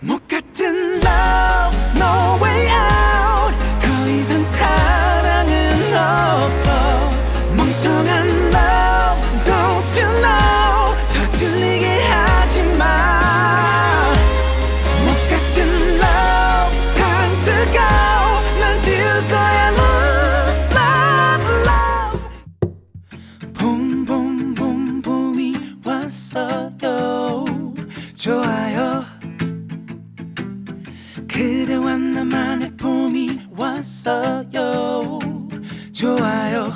못 같은 love 아워？더 이상 사랑은 없어. 멍청한 love don't 틀리 게 하지 마못 같은 love 탕 뜨거워 난 지울 거야 love love love. 봄봄봄 봄이 왔어요. 좋아요. 만나만의 봄이 왔어요. 좋아요.